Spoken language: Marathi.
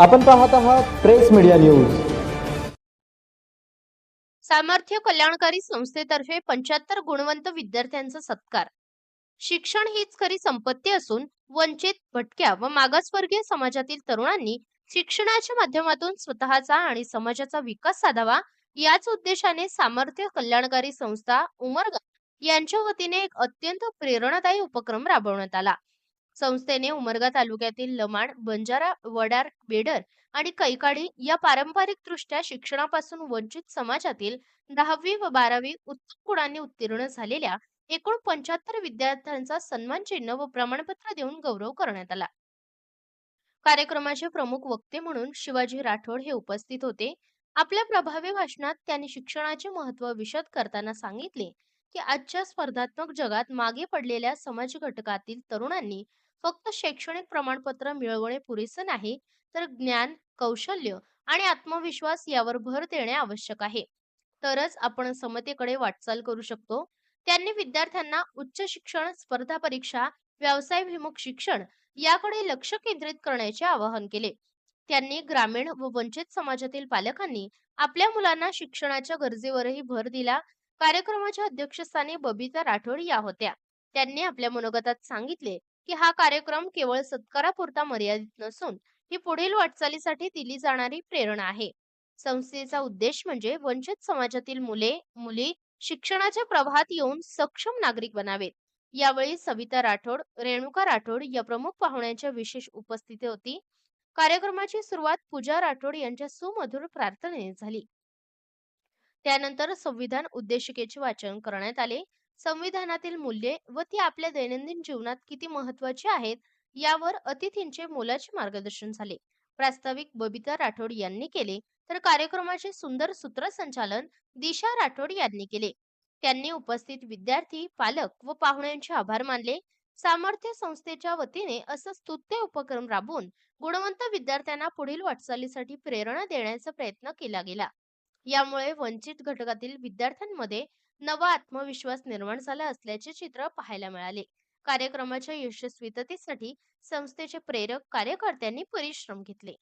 आपण पाहत आहात प्रेस मीडिया न्यूज. सामर्थ्य कल्याणकारी संस्थेतर्फे पंच्याहत्तर गुणवंत विद्यार्थ्यांचा सत्कार. शिक्षण हीच खरी संपत्ती असून वंचित भटक्या व मागासवर्गीय समाजातील तरुणांनी शिक्षणाच्या माध्यमातून स्वतःचा आणि समाजाचा विकास साधावा याच उद्देशाने सामर्थ्य कल्याणकारी संस्था उमरगा यांच्या वतीने एक अत्यंत प्रेरणादायी उपक्रम राबवण्यात आला. संस्थेने उमरगा तालुक्यातील लमाण बंजारा वडार बेडर आणि कैकाडी या पारंपरिक दृष्ट्या शिक्षणापासून वंचित समाजातील दहावी व बारावी उत्तम गुणांनी उत्तीर्ण झालेल्या एकूण पंच्याहत्तर विद्यार्थ्यांचा सन्मान चिन्ह व प्रमाणपत्र देऊन गौरव करण्यात आला. कार्यक्रमाचे प्रमुख वक्ते म्हणून शिवाजी राठोड हे उपस्थित होते. आपल्या प्रभावी भाषणात त्यांनी शिक्षणाचे महत्त्व विशद करताना सांगितले की आजच्या स्पर्धात्मक जगात मागे पडलेल्या समाज घटकातील तरुणांनी फक्त शैक्षणिक प्रमाणपत्र मिळवणे पुरेसं नाही तर ज्ञान कौशल्य आणि आत्मविश्वास यावर भर देणे आवश्यक आहे. तरच आपण समतेकडे वाटचाल करू शकतो. त्यांनी विद्यार्थ्यांना उच्च शिक्षण स्पर्धा परीक्षा व्यवसायभिमुख शिक्षण याकडे लक्ष केंद्रित करण्याचे आवाहन केले. त्यांनी ग्रामीण व वंचित समाजातील पालकांनी आपल्या मुलांना शिक्षणाच्या गरजेवरही भर दिला कार्यक्रमाच्या अध्यक्षस्थानी बबिता राठोड या होत्या. त्यांनी आपल्या मनोगतात सांगितले की हा कार्यक्रम केवळ सत्कारापुरता मर्यादित नसून ही पुढील वाटचालीसाठी दिली जाणारी प्रेरणा आहे. संस्थेचा उद्देश म्हणजे वंचित समाजातील मुले मुली शिक्षणाच्या प्रवाहात येऊन सक्षम नागरिक बनावेत. यावेळी सविता राठोड रेणुका राठोड या प्रमुख पाहुण्यांच्या विशेष उपस्थिती होती. कार्यक्रमाची सुरुवात पूजा राठोड यांच्या सुमधुर प्रार्थनेने झाली. त्यानंतर संविधान उद्देशिकेचे वाचन करण्यात आले. संविधानातील मूल्ये व ती आपल्या दैनंदिन जीवनात किती महत्वाची आहेत यावर अतिथींचे मोलाचे मार्गदर्शन झाले. प्रास्ताविक बबिता राठोड यांनी केले तर कार्यक्रमाचे सुंदर सूत्रसंचालन दिशा राठोड यांनी केले. त्यांनी उपस्थित विद्यार्थी पालक व पाहुण्यांचे आभार मानले. सामर्थ्य संस्थेच्या वतीने असं स्तुत्य उपक्रम राबवून गुणवंत विद्यार्थ्यांना पुढील वाटचालीसाठी प्रेरणा देण्याचा प्रयत्न केला गेला. यामुळे वंचित घटकातील विद्यार्थ्यांमध्ये नवा आत्मविश्वास निर्माण झाला असल्याचे चित्र पाहायला मिळाले. कार्यक्रमाच्या यशस्वीततेसाठी संस्थेचे प्रेरक कार्यकर्त्यांनी परिश्रम घेतले.